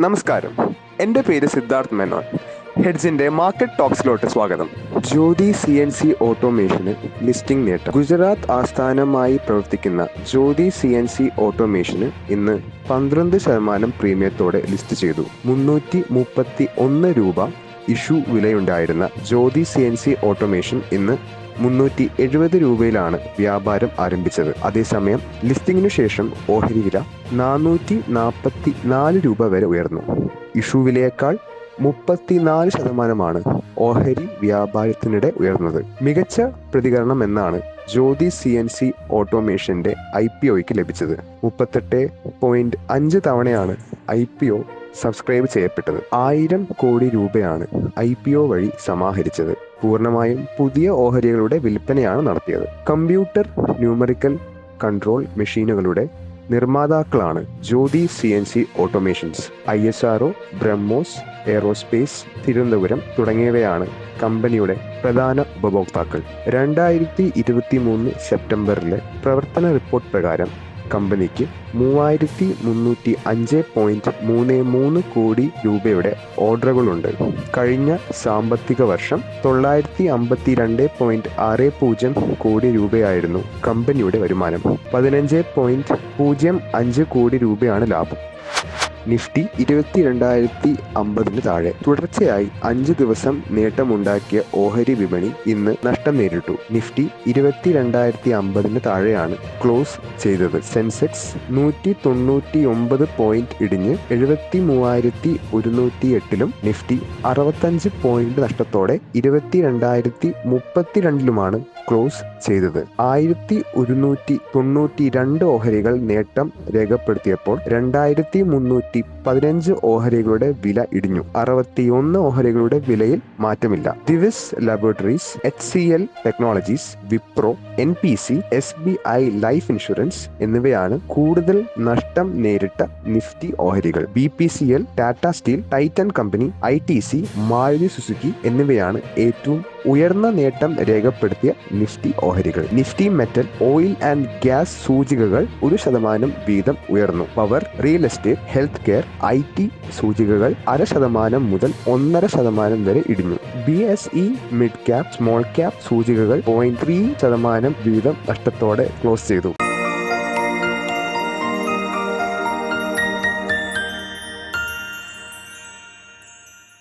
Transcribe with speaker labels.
Speaker 1: നമസ്കാരം. എന്റെ പേര് സിദ്ധാർത്ഥ് മേനോൻ. ഹെഡ്സിന്റെ മാർക്കറ്റ് ടോക്സിലോട്ട് സ്വാഗതം. ജ്യോതി സി എൻ സി ഓട്ടോമേഷന് ലിസ്റ്റിംഗ് നേട്ടം. ഗുജറാത്ത് ആസ്ഥാനമായി പ്രവർത്തിക്കുന്ന ജ്യോതി സി എൻ സി ഓട്ടോമേഷന് ഇന്ന് പന്ത്രണ്ട് ശതമാനം പ്രീമിയത്തോടെ ലിസ്റ്റ് ചെയ്തു. മുന്നൂറ്റി മുപ്പത്തി ഒന്ന് രൂപ issue വിലയുണ്ടായിരുന്ന Jyoti C N C automation ഇന്ന് മുന്നൂറ്റി എഴുപത് രൂപയിലാണ് വ്യാപാരം ആരംഭിച്ചത്. അതേസമയം ലിസ്റ്റിംഗിനു ശേഷം ഓഹരി വില നാനൂറ്റി നാൽപ്പത്തി നാല് രൂപ വരെ ഉയർന്നു. ഇഷ്യൂ വിലയേക്കാൾ മുപ്പത്തിനാല് ശതമാനമാണ് ഓഹരി വ്യാപാരത്തിനിടെ ഉയർന്നത്. മികച്ച പ്രതികരണം എന്നാണ് ജ്യോതി സി എൻ സി ഓട്ടോമേഷന്റെ ഐ പി ഒയ്ക്ക് ലഭിച്ചത്. മുപ്പത്തെട്ട് പോയിന്റ് അഞ്ച് തവണയാണ് ഐ പി ഒ സബ്സ്ക്രൈബ് ചെയ്യപ്പെട്ടത് ആയിരം കോടി രൂപയാണ് ഐ പി ഒ വഴി സമാഹരിച്ചത്. പൂർണമായും പുതിയ ഓഹരികളുടെ വിൽപ്പനയാണ് നടത്തിയത്. കമ്പ്യൂട്ടർ ന്യൂമറിക്കൽ കൺട്രോൾ മെഷീനുകളുടെ നിർമ്മാതാക്കളാണ് Jyoti C N C automations I S R BrahMos aerospace Thiruvananthapuram തുടങ്ങിയവയാണ് കമ്പനിയുടെ പ്രധാന ഉപഭോക്താക്കൾ. രണ്ടായിരത്തി ഇരുപത്തി മൂന്ന് സെപ്റ്റംബറിലെ പ്രവർത്തന റിപ്പോർട്ട് പ്രകാരം കമ്പനിക്ക് മൂവായിരത്തി മുന്നൂറ്റി അഞ്ച് പോയിന്റ് മൂന്ന് മൂന്ന് കോടി രൂപയുടെ ഓർഡറുകളുണ്ട്. കഴിഞ്ഞ സാമ്പത്തിക വർഷം തൊള്ളായിരത്തി അമ്പത്തി രണ്ട് പോയിന്റ് ആറ് പൂജ്യം കോടി രൂപയായിരുന്നു കമ്പനിയുടെ വരുമാനം. പതിനഞ്ച് പോയിന്റ് പൂജ്യം അഞ്ച് കോടി രൂപയാണ് ലാഭം. നിഫ്റ്റി ഇരുപത്തിരണ്ടായിരത്തി അമ്പതിന് താഴെ. തുടർച്ചയായി അഞ്ച് ദിവസം നേട്ടമുണ്ടാക്കിയ ഓഹരി വിപണി ഇന്ന് നഷ്ടം നേരിട്ടു. നിഫ്റ്റി ഇരുപത്തിരണ്ടായിരത്തി അമ്പതിന് താഴെയാണ് ക്ലോസ് ചെയ്തത്. സെൻസെക്സ് നൂറ്റി തൊണ്ണൂറ്റി ഒമ്പത് പോയിന്റ് ഇടിഞ്ഞ് എഴുപത്തി മൂവായിരത്തി ഒരുന്നൂറ്റി എട്ടിലും നിഫ്റ്റി അറുപത്തഞ്ച് പോയിന്റ് നഷ്ടത്തോടെ ഇരുപത്തിരണ്ടായിരത്തി മുപ്പത്തിരണ്ടിലുമാണ് ക്ലോസ് ചെയ്തത്. ആയിരത്തി ഒരുന്നൂറ്റി തൊണ്ണൂറ്റി രണ്ട് ഓഹരികൾ നേട്ടം രേഖപ്പെടുത്തിയപ്പോൾ രണ്ടായിരത്തി മുന്നൂറ്റി പതിനഞ്ച് ഓഹരികളുടെ വില ഇടിഞ്ഞു. അറുപത്തിയൊന്ന് ഓഹരികളുടെ വിലയിൽ മാറ്റമില്ല. Divi's laboratories H C L technologies Wipro N P C S B I life insurance എന്നിവയാണ് കൂടുതൽ നഷ്ടം നേരിട്ട നിഫ്റ്റി ഓഹരികൾ. B P C L Tata steel Titan company I T C Maruti Suzuki എന്നിവയാണ് ഏറ്റവും ഉയർന്ന നേട്ടം രേഖപ്പെടുത്തിയ നിഫ്റ്റി ഓഹരികൾ. Nifty metal oil and gas സൂചികകൾ ഒരു ശതമാനം വീതം ഉയർന്നു. Power real estate health care I T സൂചികകൾ അര ശതമാനം മുതൽ ഒന്നര ശതമാനം വരെ ഇടിഞ്ഞു. B S E mid cap small cap സൂചികകൾ പോയിന്റ് ത്രീ ശതമാനം വീതം നഷ്ടത്തോടെ ക്ലോസ് ചെയ്തു.